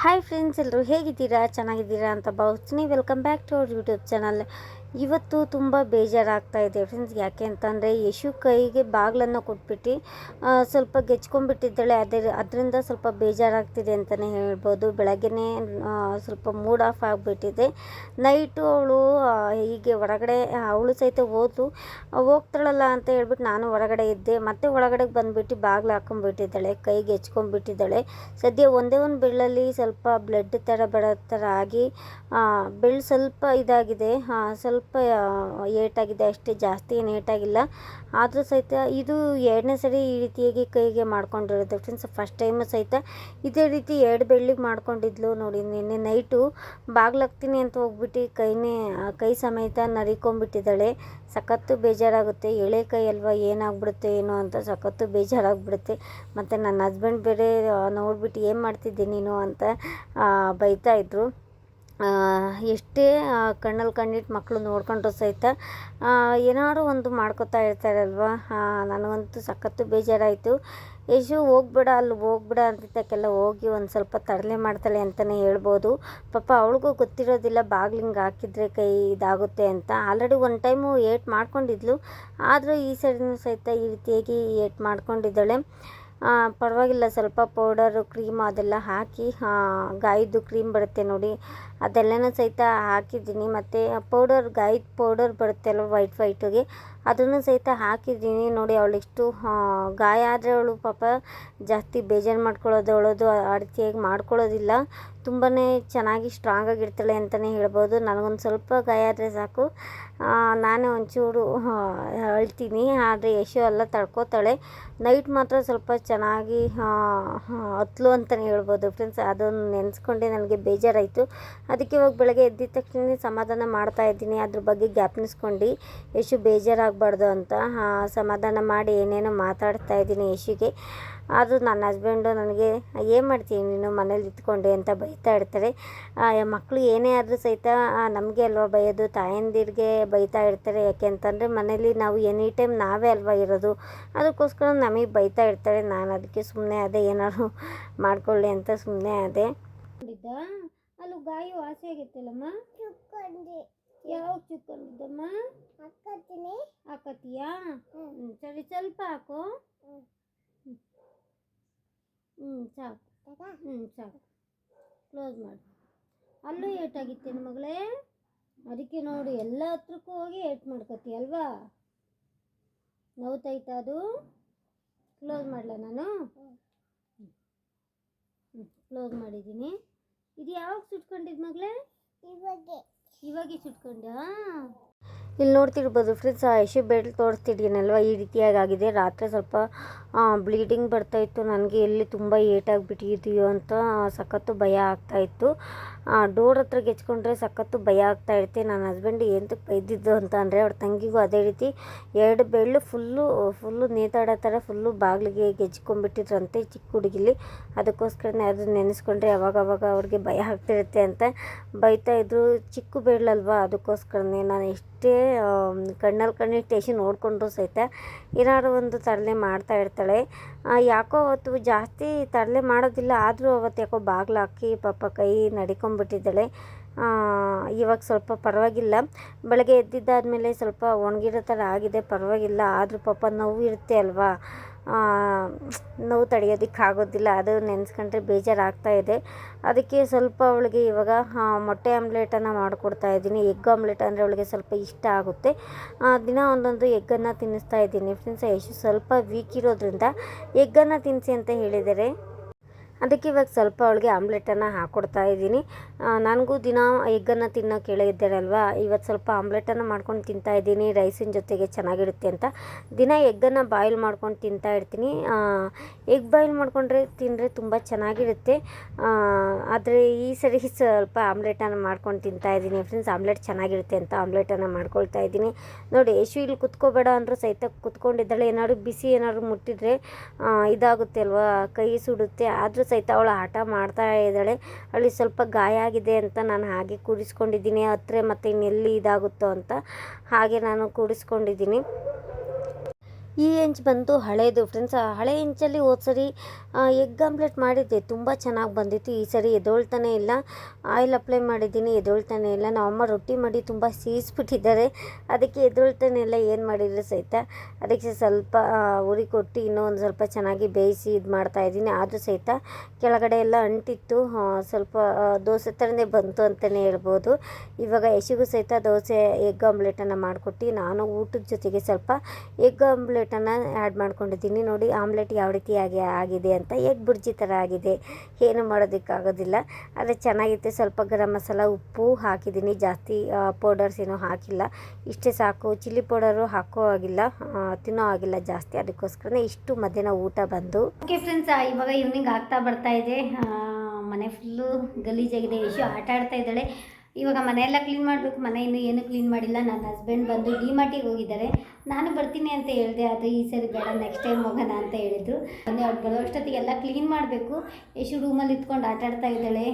Hi friends ಎಲ್ಲರೂ ಹೇಗಿದ್ದೀರಾ? ಚೆನ್ನಾಗಿದ್ದೀರಾ ಅಂತ ಭಾವಿಸ್ತೀನಿ. Welcome back to our YouTube channel ಇವತ್ತು ತುಂಬ ಬೇಜಾರಾಗ್ತಾ ಇದೆ ಫ್ರೆಂಡ್ಸ್ ಯಾಕೆ ಅಂತಂದರೆ ಯಶು ಕೈಗೆ ಬಾಗಿಲನ್ನು ಕೊಟ್ಬಿಟ್ಟು ಸ್ವಲ್ಪ ಗೆಚ್ಕೊಂಡ್ಬಿಟ್ಟಿದ್ದಾಳೆ. ಅದೇ ಅದರಿಂದ ಸ್ವಲ್ಪ ಬೇಜಾರಾಗ್ತಿದೆ ಅಂತಲೇ ಹೇಳ್ಬೋದು. ಬೆಳಗ್ಗೆನೇ ಸ್ವಲ್ಪ ಮೂಡ್ ಆಫ್ ಆಗಿಬಿಟ್ಟಿದೆ. ನೈಟು ಅವಳು ಹೀಗೆ ಹೊರಗಡೆ ಅವಳು ಸಹಿತ ಹೋದ್ಲು. ಆ, ಹೋಗ್ತಾಳಲ್ಲ ಅಂತ ಹೇಳ್ಬಿಟ್ಟು ನಾನು ಹೊರಗಡೆ ಇದ್ದೆ. ಮತ್ತೆ ಒಳಗಡೆಗೆ ಬಂದುಬಿಟ್ಟು ಬಾಗಿಲು ಹಾಕೊಂಡ್ಬಿಟ್ಟಿದ್ದಾಳೆ. ಕೈಗೆ ಹೆಚ್ಕೊಂಡ್ಬಿಟ್ಟಿದ್ದಾಳೆ ಸದ್ಯ ಒಂದೇ ಒಂದು ಬೆಳ್ಳಲ್ಲಿ ಸ್ವಲ್ಪ ಬ್ಲಡ್ ಥರ ಬರೋ ಥರ ಆಗಿ ಬೆಳ್ಳು ಸ್ವಲ್ಪ ಇದಾಗಿದೆ. ಆ, ಸ್ವಲ್ಪ ಏಟಾಗಿದೆ ಅಷ್ಟೇ ಜಾಸ್ತಿ ಏನು ಏಟಾಗಿಲ್ಲ. ಆದರೂ ಸಹಿತ ಇದು ಎರಡನೇ ಸರಿ ಈ ರೀತಿಯಾಗಿ ಕೈಗೆ ಮಾಡ್ಕೊಂಡಿರೋದು. ಫ್ರೆಂಡ್ಸ್ ಫಸ್ಟ್ ಟೈಮು ಸಹಿತ ಇದೇ ರೀತಿ ಎರಡು ಬೆಳ್ಳಿಗೆ ಮಾಡ್ಕೊಂಡಿದ್ಲು ನೋಡಿ. ನಿನ್ನೆ ನೈಟು ಬಾಗ್ಲಾಗ್ತೀನಿ ಅಂತ ಹೋಗ್ಬಿಟ್ಟು ಕೈನೇ ಕೈ ಸಮೇತ ನರಿಕೊಂಬಿಟ್ಟಿದ್ದಾಳೆ ಸಖತ್ತು ಬೇಜಾರಾಗುತ್ತೆ. ಎಳೆ ಕೈ ಅಲ್ವಾ ಏನಾಗ್ಬಿಡುತ್ತೆ ಏನೋ ಅಂತ ಸಖತ್ತು ಬೇಜಾರಾಗ್ಬಿಡುತ್ತೆ. ಮತ್ತು ನನ್ನ ಹಸ್ಬೆಂಡ್ ಬೇರೆ ನೋಡ್ಬಿಟ್ಟು ಏನು ಮಾಡ್ತಿದ್ದೆ ನೀನು ಅಂತ ಬೈತಾ ಇದ್ರು. ಆ, ಎಷ್ಟೇ ಕಣ್ಣಲ್ಲಿ ಕಣ್ಣಿಟ್ಟು ಮಕ್ಕಳು ನೋಡ್ಕೊಂಡ್ರು ಸಹಿತ ಏನಾದ್ರೂ ಒಂದು ಮಾಡ್ಕೊತಾ ಇರ್ತಾರಲ್ವ? ನನಗಂತೂ ಸಖತ್ತು ಬೇಜಾರಾಯಿತು. ಯಶು ಹೋಗ್ಬೇಡ, ಅಲ್ಲಿ ಹೋಗ್ಬೇಡ ಅಂತಿದ್ದಕ್ಕೆಲ್ಲ ಹೋಗಿ ಒಂದು ಸ್ವಲ್ಪ ತರಲೆ ಮಾಡ್ತಾಳೆ ಅಂತಲೇ ಹೇಳ್ಬೋದು. ಪಾಪ ಅವಳಿಗೂ ಗೊತ್ತಿರೋದಿಲ್ಲ, ಬಾಗ್ಲಿಂಗ್ ಹಾಕಿದ್ರೆ ಕೈ ಇದಾಗುತ್ತೆ ಅಂತ. ಆಲ್ರೆಡಿ ಒನ್ ಟೈಮು ಏಟ್ ಮಾಡ್ಕೊಂಡಿದ್ಲು. ಆದರೂ ಈ ಸರಿನೂ ಸಹಿತ ಈ ರೀತಿಯಾಗಿ ಏಟ್ ಮಾಡ್ಕೊಂಡಿದ್ದಾಳೆ. ಪರವಾಗಿಲ್ಲ, ಸ್ವಲ್ಪ ಪೌಡರು ಕ್ರೀಮ್ ಅದೆಲ್ಲ ಹಾಕಿ ಗಾಯದ್ದು ಕ್ರೀಮ್ ಬರುತ್ತೆ ನೋಡಿ. ಅದೆಲ್ಲನೂ ಸಹಿತ ಹಾಕಿದ್ದೀನಿ. ಮತ್ತು ಪೌಡರ್ ಗಾಯದ ಪೌಡರ್ ಬರುತ್ತೆ ಅಲ್ವ ವೈಟ್ ವೈಟಿಗೆ ಅದನ್ನು ಸಹಿತ ಹಾಕಿದ್ದೀನಿ ನೋಡಿ. ಅವಳಿಷ್ಟು ಗಾಯ ಆದರೆ ಅವಳು ಪಾಪ ಜಾಸ್ತಿ ಬೇಜಾರು ಮಾಡ್ಕೊಳ್ಳೋದು, ಅವಳದು ರೀತಿಯಾಗಿ ಮಾಡ್ಕೊಳ್ಳೋದಿಲ್ಲ. ತುಂಬಾ ಚೆನ್ನಾಗಿ ಸ್ಟ್ರಾಂಗ್ ಆಗಿರ್ತಾಳೆ ಅಂತಲೇ ಹೇಳ್ಬೋದು. ನನಗೊಂದು ಸ್ವಲ್ಪ ಗಾಯ ಆದರೆ ಸಾಕು. ನಾನೇ ಒಂಚೂರು ಅಳ್ತೀನಿ ಆದರೆ ಯಶು ಎಲ್ಲ ತಡ್ಕೋತಾಳೆ. ನೈಟ್ ಮಾತ್ರ ಸ್ವಲ್ಪ ಚೆನ್ನಾಗಿ ಹತ್ಲು ಅಂತಲೇ ಹೇಳ್ಬೋದು ಫ್ರೆಂಡ್ಸ್ ಅದನ್ನು ನೆನೆಸ್ಕೊಂಡೆ ನನಗೆ ಬೇಜಾರಾಯಿತು. ಅದಕ್ಕೆ ಇವಾಗ ಬೆಳಗ್ಗೆ ಎದ್ದಿದ ತಕ್ಷಣ ಸಮಾಧಾನ ಮಾಡ್ತಾ ಇದ್ದೀನಿ. ಅದ್ರ ಬಗ್ಗೆ ಜ್ಞಾಪನಿಸ್ಕೊಂಡು ಯಶು ಬೇಜಾರಾಗಬಾರ್ದು ಅಂತ ಸಮಾಧಾನ ಮಾಡಿ ಏನೇನೋ ಮಾತಾಡ್ತಾ ಇದ್ದೀನಿ ಯಶುಗೆ. ಆದರೂ ನನ್ನ ಹಸ್ಬೆಂಡು ನನಗೆ ಏನು ಮಾಡ್ತೀನಿ ನೀನು ಮನೇಲಿ ಇದ್ಕೊಂಡೆ ಅಂತ ಬೈತಾ ಇರ್ತಾರೆ. ಆ, ಮಕ್ಕಳು ಏನೇ ಆದರೂ ಸಹಿತ ನಮಗೆ ಅಲ್ವಾ ಬೈಯೋದು? ತಾಯಂದಿರಿಗೆ ಬೈತಾ ಇರ್ತಾರೆ. ಯಾಕೆ ಅಂತಂದರೆ ಮನೇಲಿ ನಾವು ಎನಿ ಟೈಮ್ ನಾವೇ ಅಲ್ವಾ ಇರೋದು? ಅದಕ್ಕೋಸ್ಕರ ನಮಗೆ ಬೈತಾ ಇರ್ತಾರೆ. ನಾನು ಅದಕ್ಕೆ ಸುಮ್ಮನೆ ಅದೇ ಏನಾದ್ರು ಮಾಡಿಕೊಳ್ಳಿ ಅಂತ ಸುಮ್ಮನೆ ಅದೇ. ಅಲ್ಲೂ ಗಾಯ ವಾಸಿ ಆಗಿತ್ತಲ್ಲಮ್ಮ? ಯಾವಾಗ ಚುಕ್ಕೊಂಡಿದ್ದಮ್ಮ? ಹಾಕತ್ತೀಯಾ ಹ್ಞೂ ಸರಿ ಸ್ವಲ್ಪ ಹಾಕು. ಹ್ಞೂ ಸಾಕು. ಹ್ಞೂ ಸಾಕು. ಕ್ಲೋಸ್ ಮಾಡಿ. ಅಲ್ಲೂ ಏಟಾಗಿತ್ತೇನು ಮಗಳೇ? ಅದಕ್ಕೆ ನೋಡಿ ಎಲ್ಲ ಹತ್ರಕ್ಕೂ ಹೋಗಿ ಏಟ್ ಮಾಡ್ಕೊತಿ ಅಲ್ವಾ? ನೋವ್ತೈತಾ ಅದು? ಕ್ಲೋಸ್ ಮಾಡಲ ನಾನು? ಹ್ಞೂ ಕ್ಲೋಸ್ ಮಾಡಿದ್ದೀನಿ. ಇದು ಯಾವಾಗ ಸುಟ್ಕೊಂಡಿದ್ದು ಮಗಳೇ? ಇವಾಗೆ. ಸುಟ್ಕೊಂಡ ಇಲ್ಲಿ ನೋಡ್ತಿರ್ಬೋದು ಫ್ರೆಂಡ್ಸ್ ಯಶು ಬೆಡ್ ತೋರಿಸ್ತಿದ್ದೀನಲ್ವ ಈ ರೀತಿಯಾಗಿ ಆಗಿದೆ ರಾತ್ರಿ ಸ್ವಲ್ಪ ಬ್ಲೀಡಿಂಗ್ ಬರ್ತಾಯಿತ್ತು ನನಗೆ ಎಲ್ಲಿ ತುಂಬ ಏಟಾಗಿಬಿಟ್ಟಿದೆಯೋ ಅಂತ ಸಖತ್ತು ಭಯ ಆಗ್ತಾಯಿತ್ತು ಡೋರ್ ಹತ್ರ ಗೆಚ್ಕೊಂಡ್ರೆ ಸಖತ್ತು ಭಯ ಆಗ್ತಾ ಇರುತ್ತೆ. ನನ್ನ ಹಸ್ಬೆಂಡ್ ಎಂತಕ್ಕೆ ಬೈದಿದ್ದು ಅಂತ ಅಂದರೆ ಅವ್ರ ತಂಗಿಗೂ ಅದೇ ರೀತಿ ಎರಡು ಬೆಳ್ಳು ಫುಲ್ಲು ಫುಲ್ಲು ನೇತಾಡೋ ಥರ ಫುಲ್ಲು ಬಾಗಿಲಿಗೆ ಗೆಜ್ಕೊಂಡ್ಬಿಟ್ಟಿದ್ರಂತೆ ಚಿಕ್ಕ ಹುಡುಗಿಲಿ. ಅದಕ್ಕೋಸ್ಕರನೇ ಅದು ನೆನೆಸ್ಕೊಂಡ್ರೆ ಅವಾಗವಾಗ ಅವಾಗ ಅವ್ರಿಗೆ ಭಯ ಆಗ್ತಿರುತ್ತೆ ಅಂತ ಬೈತಾ ಇದ್ರು. ಚಿಕ್ಕ ಬೆಳ್ಳಲ್ವಾ? ಅದಕ್ಕೋಸ್ಕರನೇ ನಾನು ಎಷ್ಟೇ ಕಣ್ಣಲ್ಲಿ ಕಣ್ಣಿಟ್ಟು ಎಷ್ಟು ನೋಡಿಕೊಂಡ್ರು ಸಹಿತ ಏನಾದ್ರು ಒಂದು ತರಲೆ ಮಾಡ್ತಾ ಇರ್ತಾಳೆ ಆ, ಯಾಕೋ ಅವತ್ತು ಜಾಸ್ತಿ ತರಲೆ ಮಾಡೋದಿಲ್ಲ. ಆದರೂ ಅವತ್ತು ಯಾಕೋ ಬಾಗಿಲು ಹಾಕಿ ಪಾಪ ಕೈ ನಡ್ಕೊಂಬಿಟ್ಟಿದ್ದಾಳೆ. ಇವಾಗ ಸ್ವಲ್ಪ ಪರವಾಗಿಲ್ಲ. ಬೆಳಗ್ಗೆ ಎದ್ದಿದ್ದಾದಮೇಲೆ ಸ್ವಲ್ಪ ಒಣಗಿರೋ ಥರ ಆಗಿದೆ, ಪರವಾಗಿಲ್ಲ. ಆದರೂ ಪಾಪ ನೋವು ಇರುತ್ತೆ ಅಲ್ವಾ? ನೋವು ತಡೆಯೋದಕ್ಕೆ ಆಗೋದಿಲ್ಲ. ಅದು ನೆನೆಸ್ಕೊಂಡ್ರೆ ಬೇಜಾರಾಗ್ತಾ ಇದೆ. ಅದಕ್ಕೆ ಸ್ವಲ್ಪ ಅವಳಿಗೆ ಇವಾಗ ಮೊಟ್ಟೆ ಆಮ್ಲೆಟನ್ನು ಮಾಡಿಕೊಡ್ತಾ ಇದ್ದೀನಿ. ಎಗ್ ಆಮ್ಲೆಟ್ ಅಂದರೆ ಅವಳಿಗೆ ಸ್ವಲ್ಪ ಇಷ್ಟ ಆಗುತ್ತೆ. ದಿನ ಒಂದೊಂದು ಎಗ್ಗನ್ನು ತಿನ್ನಿಸ್ತಾ ಇದ್ದೀನಿ. ಫ್ರೆಂಡ್ಸ್ ಯಶು ಸ್ವಲ್ಪ ವೀಕ್ ಇರೋದ್ರಿಂದ ಎಗ್ಗನ್ನು ತಿನ್ನಿಸಿ ಅಂತ ಹೇಳಿದ್ದಾರೆ. ಅದಕ್ಕೆ ಇವಾಗ ಸ್ವಲ್ಪ ಅವಳಿಗೆ ಆಮ್ಲೆಟನ್ನು ಹಾಕ್ಕೊಡ್ತಾ ಇದ್ದೀನಿ. ನನಗೂ ದಿನ ಎಗ್ಗನ್ನು ತಿನ್ನೋಕೆ ಹೇಳಿದ್ದಾರಲ್ವ ಇವತ್ತು ಸ್ವಲ್ಪ ಆಮ್ಲೆಟನ್ನು ಮಾಡ್ಕೊಂಡು ತಿಂತಾ ಇದ್ದೀನಿ. ರೈಸಿನ ಜೊತೆಗೆ ಚೆನ್ನಾಗಿರುತ್ತೆ ಅಂತ. ದಿನ ಎಗ್ಗನ್ನು ಬಾಯ್ಲ್ ಮಾಡ್ಕೊಂಡು ತಿಂತಾ ಇರ್ತೀನಿ. ಎಗ್ ಬಾಯ್ಲ್ ಮಾಡಿಕೊಂಡ್ರೆ ತಿಂದರೆ ತುಂಬ ಚೆನ್ನಾಗಿರುತ್ತೆ. ಆದರೆ ಈ ಸರಿ ಸ್ವಲ್ಪ ಆಮ್ಲೆಟನ್ನು ಮಾಡ್ಕೊಂಡು ತಿಂತಾ ಇದ್ದೀನಿ. ಫ್ರೆಂಡ್ಸ್, ಆಮ್ಲೆಟ್ ಚೆನ್ನಾಗಿರುತ್ತೆ ಅಂತ ಆಮ್ಲೆಟನ್ನು ಮಾಡ್ಕೊಳ್ತಾ ಇದ್ದೀನಿ. ನೋಡಿ, ಯಶು ಇಲ್ಲಿ ಕುತ್ಕೋಬೇಡ ಅಂದರೂ ಸಹಿತ ಕುತ್ಕೊಂಡಿದ್ದಾಳೆ. ಏನಾದ್ರು ಬಿಸಿ ಏನಾದ್ರು ಮುಟ್ಟಿದ್ರೆ ಇದಾಗುತ್ತೆ ಅಲ್ವಾ? ಕೈ ಸುಡುತ್ತೆ. ಆದರೂ ಸಹಿತ ಅವಳು ಆಟ ಮಾಡ್ತಾ ಇದ್ದಾಳೆ ಅವಳಿಗೆ ಸ್ವಲ್ಪ ಗಾಯ ಆಗಿದೆ ಅಂತ ನಾನು ಹಾಗೆ ಕೂಡಿಸ್ಕೊಂಡಿದ್ದೀನಿ ಹತ್ತಿರ ಮತ್ತು ಇನ್ನೆಲ್ಲಿ ಇದಾಗುತ್ತೋ ಅಂತ ಹಾಗೆ ನಾನು ಕೂರಿಸ್ಕೊಂಡಿದ್ದೀನಿ. ಈ ಹೆಂಚ್ ಬಂದು ಹಳೆಯದು ಫ್ರೆಂಡ್ಸ್ ಆ, ಹಳೆ ಹೆಂಚಲ್ಲಿ ಹೋದ ಸರಿ ಎಗ್ ಆಮ್ಲೆಟ್ ಮಾಡಿದ್ದೆ. ತುಂಬ ಚೆನ್ನಾಗಿ ಬಂದಿತ್ತು. ಈ ಸರಿ ಎದೊಳ್ತಾನೆ ಇಲ್ಲ. ಆಯಿಲ್ ಅಪ್ಲೈ ಮಾಡಿದ್ದೀನಿ, ಎದೊಳ್ತಾನೆ ಇಲ್ಲ. ನಮ್ಮಮ್ಮ ರೊಟ್ಟಿ ಮಾಡಿ ತುಂಬ ಸೀಸ್ಬಿಟ್ಟಿದ್ದಾರೆ. ಅದಕ್ಕೆ ಎದೊಳ್ತಾನೆ ಇಲ್ಲ, ಏನು ಮಾಡಿದ್ರೆ ಸಹಿತ. ಅದಕ್ಕೆ ಸ್ವಲ್ಪ ಉರಿ ಕೊಟ್ಟು ಇನ್ನೂ ಒಂದು ಸ್ವಲ್ಪ ಚೆನ್ನಾಗಿ ಬೇಯಿಸಿ ಇದು ಮಾಡ್ತಾ ಇದ್ದೀನಿ. ಆದರೂ ಸಹಿತ ಕೆಳಗಡೆ ಎಲ್ಲ ಅಂಟಿತ್ತು. ಸ್ವಲ್ಪ ದೋಸೆ ಥರನೇ ಬಂತು ಅಂತಲೇ ಹೇಳ್ಬೋದು. ಇವಾಗ ಯಶಿಗೂ ಸಹಿತ ದೋಸೆ ಎಗ್ ಆಮ್ಲೆಟನ್ನು ಮಾಡಿಕೊಟ್ಟು ನಾನು ಊಟದ ಜೊತೆಗೆ ಸ್ವಲ್ಪ ಎಗ್ ಆಮ್ಲೆಟನ್ನು ಆ್ಯಡ್ ಮಾಡ್ಕೊಂಡಿದ್ದೀನಿ. ನೋಡಿ, ಆಮ್ಲೆಟ್ ಯಾವ ರೀತಿಯಾಗಿ ಆಗಿದೆ ಅಂತ ಎಗ್ ಬುರ್ಜಿ ಥರ ಆಗಿದೆ. ಏನು ಮಾಡೋದಕ್ಕಾಗೋದಿಲ್ಲ. ಆದರೆ ಚೆನ್ನಾಗಿತ್ತು. ಸ್ವಲ್ಪ ಗರಂ ಮಸಾಲ, ಉಪ್ಪು ಹಾಕಿದ್ದೀನಿ. ಜಾಸ್ತಿ ಪೌಡರ್ಸ್ ಏನೂ ಹಾಕಿಲ್ಲ. ಇಷ್ಟೇ ಸಾಕು. ಚಿಲ್ಲಿ ಪೌಡರು ಹಾಕೋ ಆಗಿಲ್ಲ ತಿನ್ನೋ ಆಗಿಲ್ಲ ಜಾಸ್ತಿ. ಅದಕ್ಕೋಸ್ಕರನೇ ಇಷ್ಟು ಮಧ್ಯಾಹ್ನ ಊಟ ಬಂದು. ಓಕೆ ಫ್ರೆಂಡ್ಸ್ ಇವಾಗ ಈವ್ನಿಂಗ್ ಆಗ್ತಾ ಬರ್ತಾ ಇದೆ. ಮನೆ ಫುಲ್ಲು ಗಲೀಜಾಗಿದೆ. ಯಶು ಆಟ ಆಡ್ತಾ ಇದ್ದಾಳೆ. ಇವಾಗ ಮನೆಯೆಲ್ಲ ಕ್ಲೀನ್ ಮಾಡಬೇಕು, ಮನೆ ಇನ್ನೂ ಏನು ಕ್ಲೀನ್ ಮಾಡಿಲ್ಲ. ನನ್ನ ಹಸ್ಬೆಂಡ್ ಬಂದು ಡಿ ಮಾರ್ಟಿಗೆ ಹೋಗಿದ್ದಾರೆ. ನಾನು ಬರ್ತೀನಿ ಅಂತ ಹೇಳಿದೆ ಅದು ಈ ಸರಿ ಬೇಡ ನೆಕ್ಸ್ಟ್ ಟೈಮ್ ಹೋಗೋಣ ಅಂತ ಹೇಳಿದ್ರು. ಅಂದರೆ ಅವ್ರು ಬರೋ ಅಷ್ಟೊತ್ತಿಗೆ ಎಲ್ಲ ಕ್ಲೀನ್ ಮಾಡಬೇಕು. ಎಷ್ಟು ರೂಮಲ್ಲಿ ಇತ್ಕೊಂಡು ಆಟ ಆಡ್ತಾ ಇದ್ದಾಳೆ.